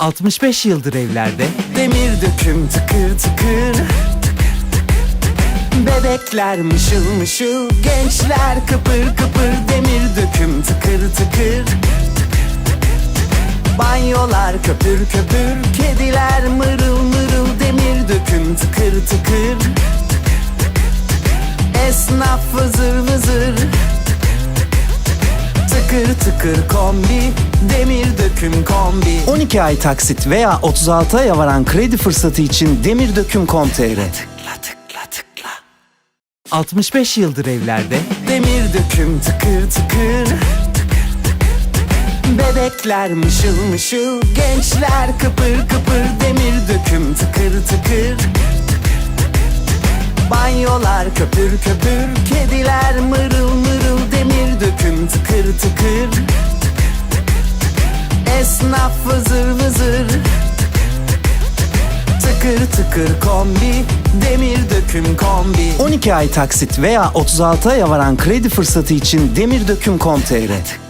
65 yıldır evlerde. Demir döküm tıkır tıkır. Bebekler mışıl mışıl Gençler kıpır kıpır. Demir döküm tıkır tıkır. Banyolar köpür köpür Kediler mırıl mırıl. Demir döküm tıkır tıkır. Esnaf vızır vızır. Tıkır tıkır kombi Demir döküm kombi. 12 ay taksit veya 36 aya varan kredi fırsatı için Tıkla tıkla tıkla 65 yıldır evlerde. Demir döküm tıkır tıkır. Bebekler mışıl mışıl Gençler kıpır kıpır. Demir döküm tıkır tıkır. Banyolar köpür köpür Kediler mırıl mırıl. Demir döküm tıkır tıkır Esnaf vızır vızır. Tıkır tıkır kombi. Demir döküm kombi. 12 ay taksit veya 36 aya varan kredi fırsatı için demirdöküm.com.tr Tıkla tıkla